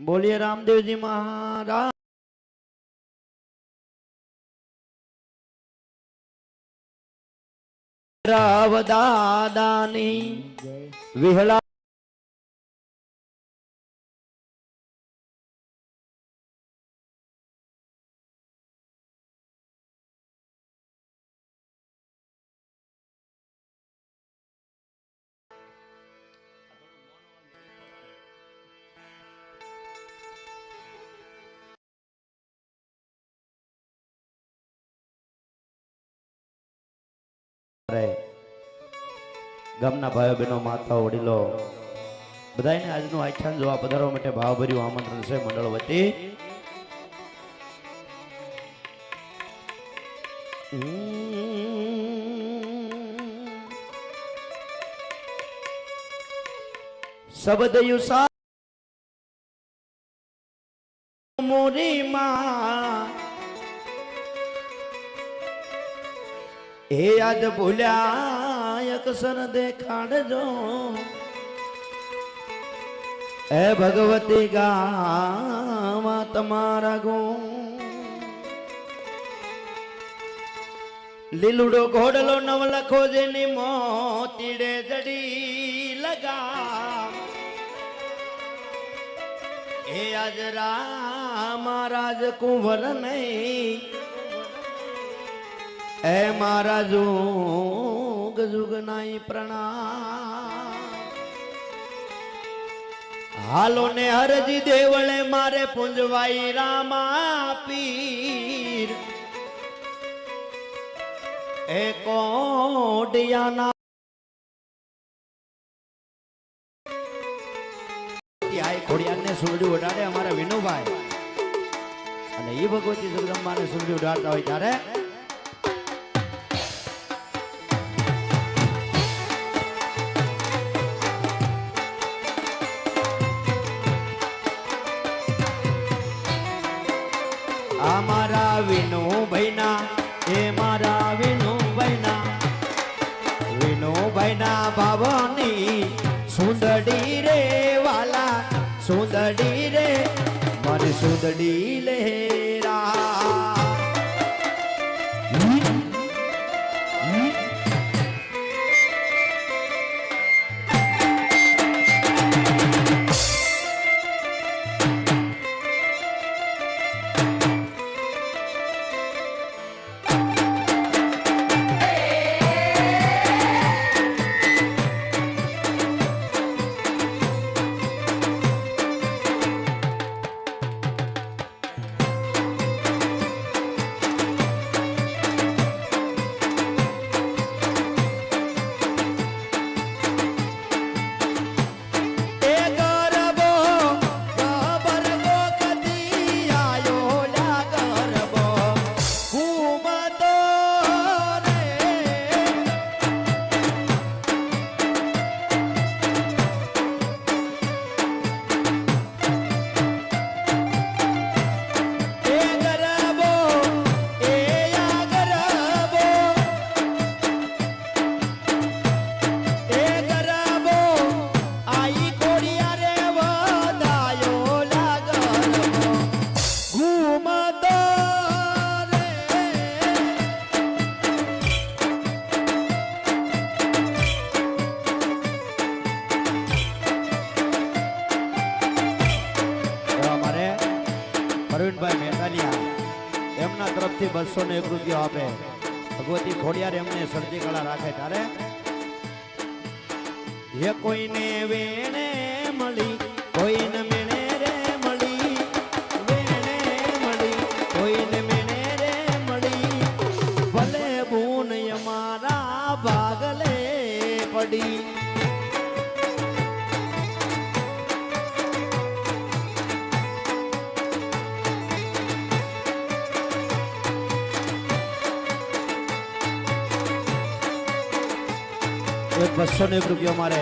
બોલીએ રામદેવજી મહારાજ. રાવ દાદાની વિહળા ગામના ભાઈઓ બહેનો માતા વડીલો, બધાને આજનું આખ્યાન જોવા પધારવા માટે ભાવભર્યું આમંત્રણ છે મંડળ વતી. શબ્દયું સા મોરી માં. એ યાદ ભૂલ્યા અક્ષર દેખાડજો. એ ભગવતી ગાવા તમારા ગુણ. લીલુડો ઘોડલો નવલખો જેની મોતીડે જડી લગા. હે આજ રાજ કુંવર નહીં એ મારા જુગ જુગ નાઈ ને હરજી દેવળે મારે પૂંજવાઈ રામા પીર એ કોડિયાના ઉડાડે અમારા વિનુભાઈ અને એ ભગવતી જગદંબાને સુરડી ઉડાડતા હોય ત્યારે આ મારા વિનુ ભાઈના એ મારા વિનુ ભાઈના વિનુ ભાઈના ભાવની સુંદડી રે વાલા, સુંદડી રે મને સુંદડી લેરા બસો ને એક આપે. ભગવતી ખોડિયાર એમને સર્જી કળા રાખે ત્યારે એ કોઈને વેણે બસો ને એક રૂપિયો મારે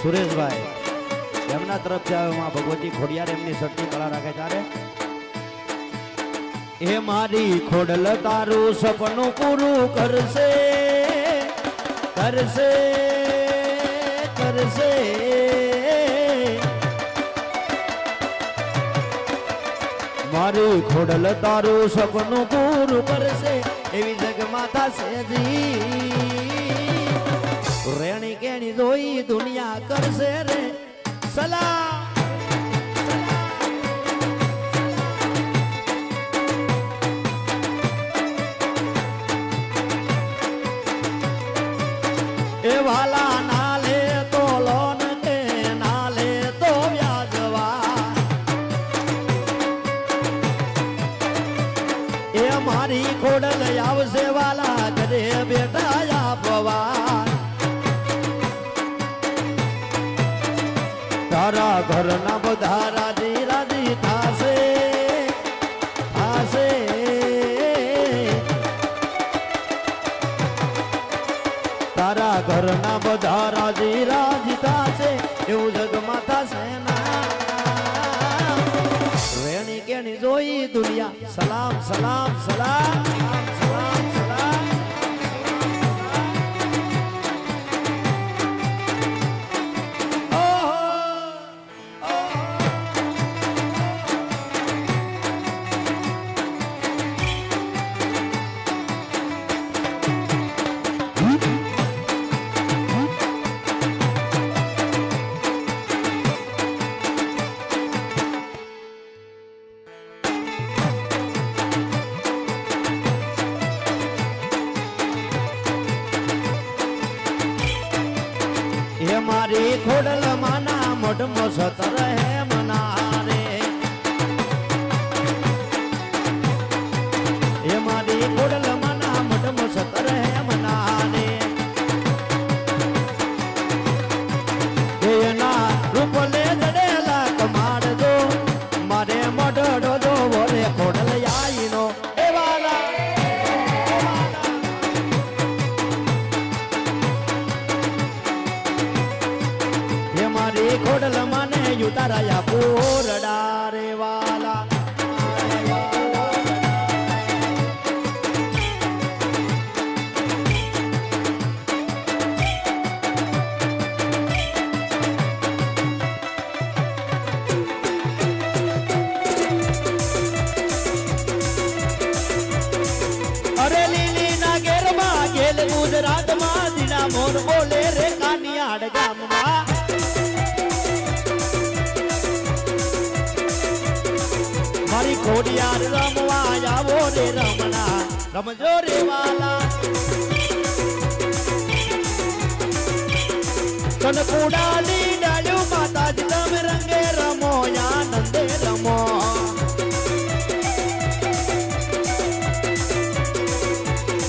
સુરેશભાઈ. એમના તરફ આવ્યો માં ભગવતી ખોડિયાર એમની સટની કળા રાખે ત્યારે એ મારી ખોડલ તારું સપનું પૂરું કરશે કરશે કરશે. મારી ખોડલ તારું સપનું પૂરું કરશે, એવી જગમાતા સેજી રેણી કેણી જોઈ દુનિયા કરશે રે. સલામ. રમજો રે તન કુડાલી ડાળ્યો માતાજી, તમે રંગે રમો, આનંદે રમો.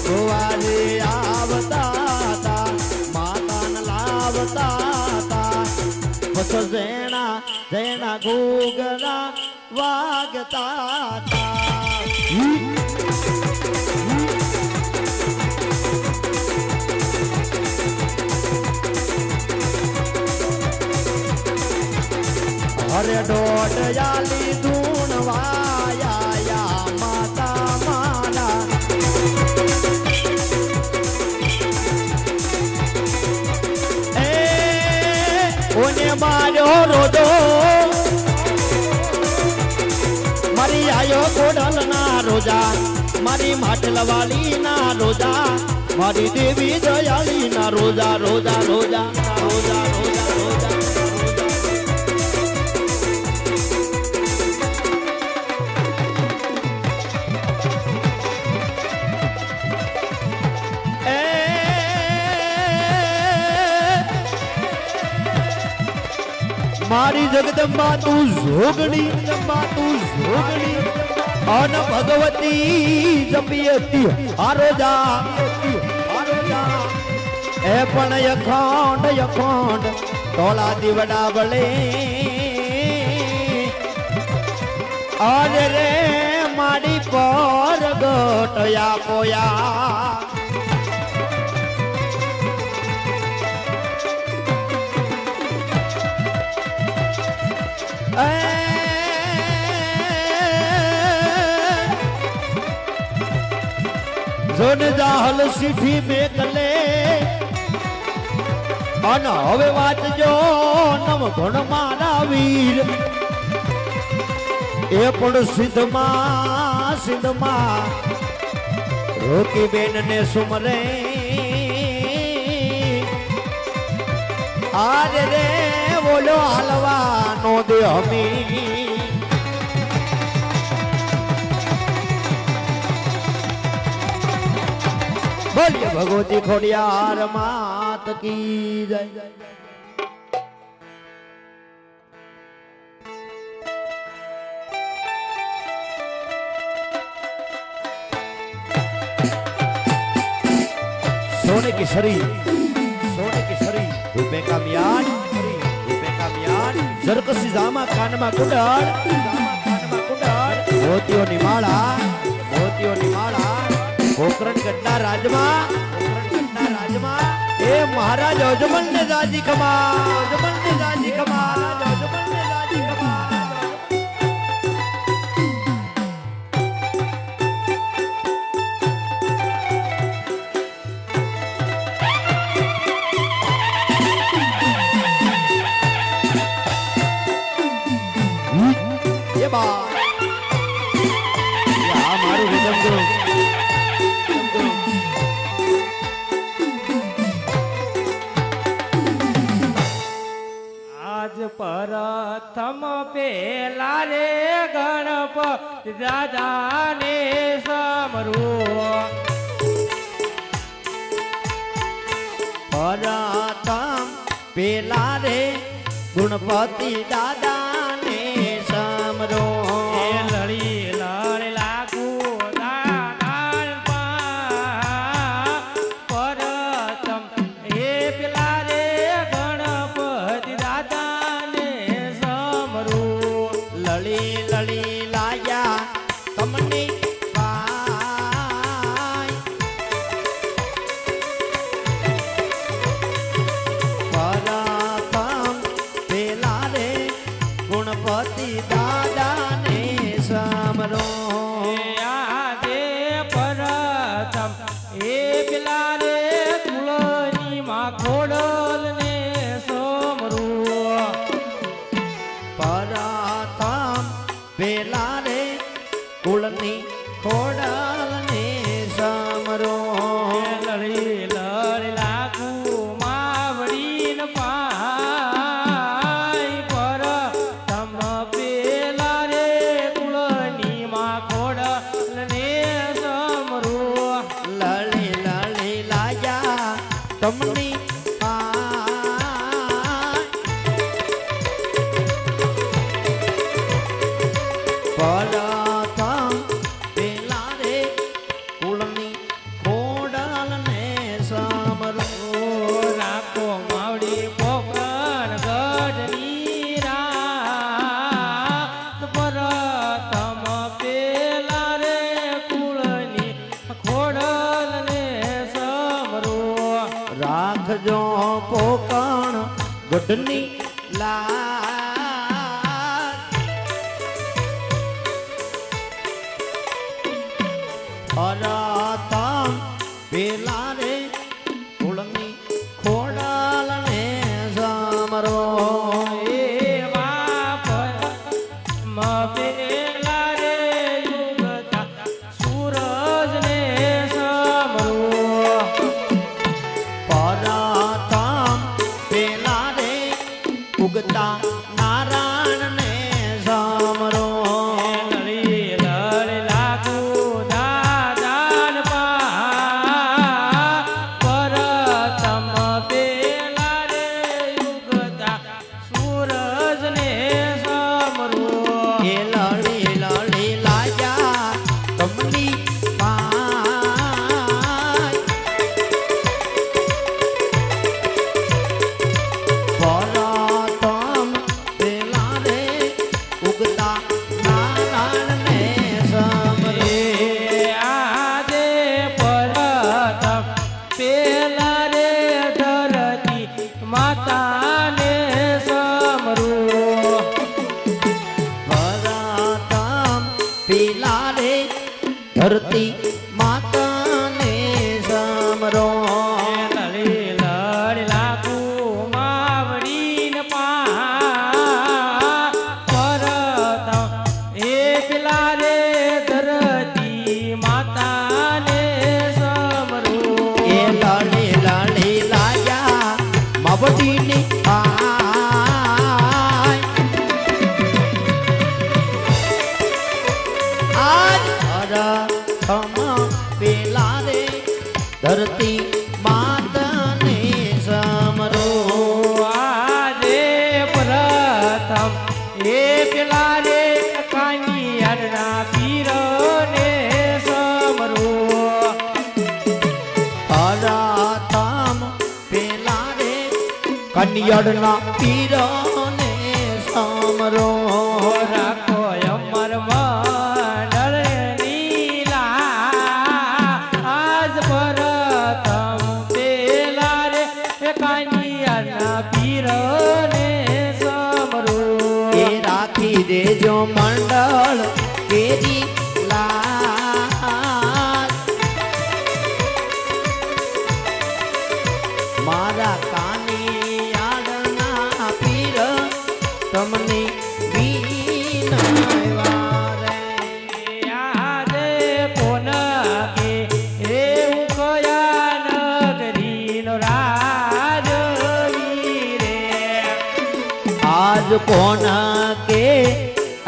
ગોવારે આવતા તા માતાને લાવતા વાગતા અરે દોઢ યાલી ધૂણ વાયા માતા માના એ ઓને માર્યો રોદો મારી આયો કોડલ ના રોજા મારી માટલ વાલી ના રોજા મારી દેવી દયાળી ના રોજા રોજા રોજા રોજા રોજા મારી જગદંબા તું જોગણી જગદંબા તું જોગણી અન ભગવતી જપી હતી આરોજા આરોજા એ પણ અખંડ અખંડ તોલા દીવડા બળે અરે રે મારી પર ગોટયા પોયા જોન જાહલ સીઠી મેકલે. અને હવે વાંચજો નમ ઘણ મારા વીર. એ પણ સિદ્ધમાં સિદ્ધમાં. રોકી બેન ને સુમરે. આજ રે બોલો હાલવાનો દે હમી બોલીએ ભગવતી ખોડિયાર માત કી જય सोने की शरी सोने की शरी રૂપે કા મિયાન રૂપે કા મિયાન જરકસી જામા કાનમાં કુંડળ. કાનમાં કુંડળ મોતીઓની માળા મોતીઓની માળા કોકરણ ગઢના રાજમાં પોકરણ ગઢના રાજમાં. એ મહારાજ અજમલ ને જાજી કમા અજમલ ને જાજી ખમા આજ પ્રથમ પેલા રે ગણપ દાદાને સમરું પરતમ પેલા રે ગુણપતિ દાદાને સમરો ગુણપતિ દાદા ને પર આજ અરથમ પેલા રે ધરતી માતને સમરો. આજે પ્રથમ એ પેલા રે કાની અડના પીર ને સમરો. અરથમ પેલા રે કન્યડના પીર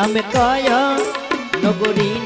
અમે કયો નગરી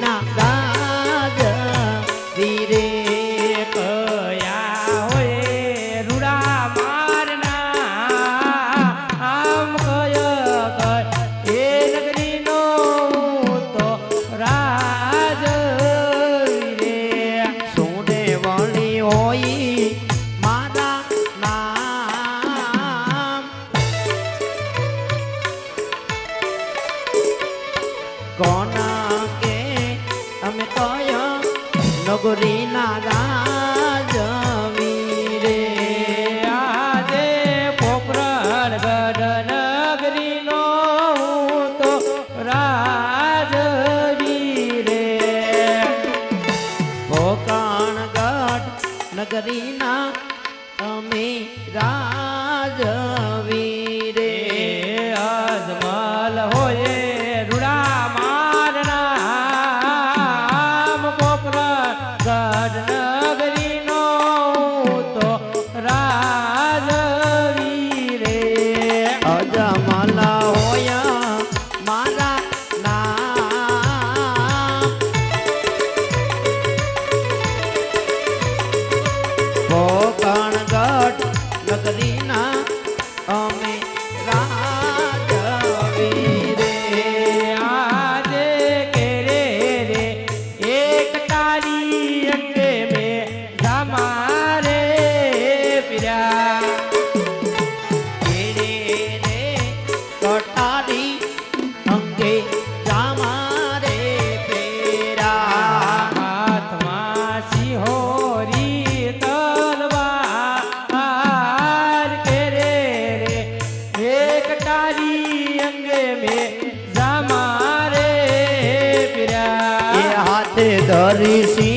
Hare Sri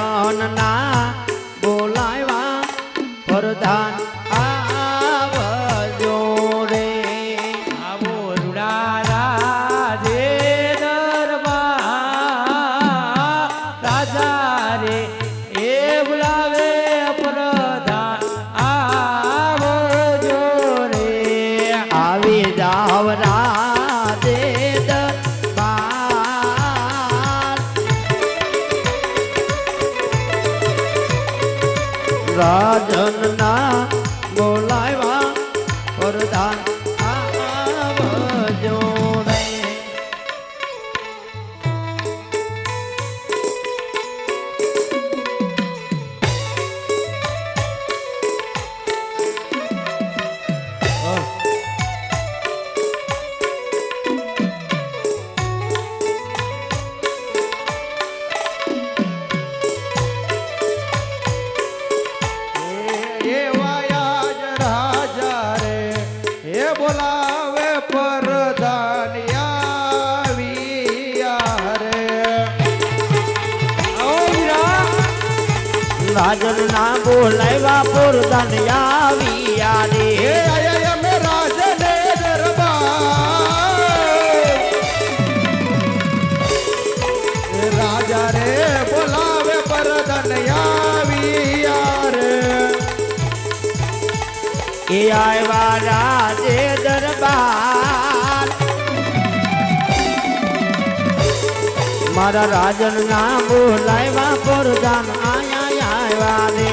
રાજનના બોલાવ્યા પ્રધાન એ આવ્યા રાજે દરબાર. મારા રાજન ના બોલાવ્યા પરદાન આયા આવ્યા રે.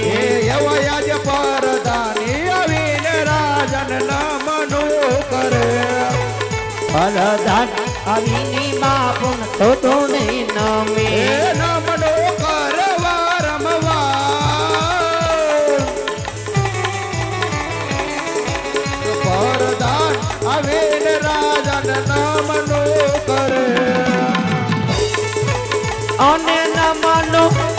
એવાયા જ પરધાની આવીને રાજન નમનું કરે. પરદાન આવીની બાપન તો તો નહીં નમે. એ નમનો કરે અને નમનો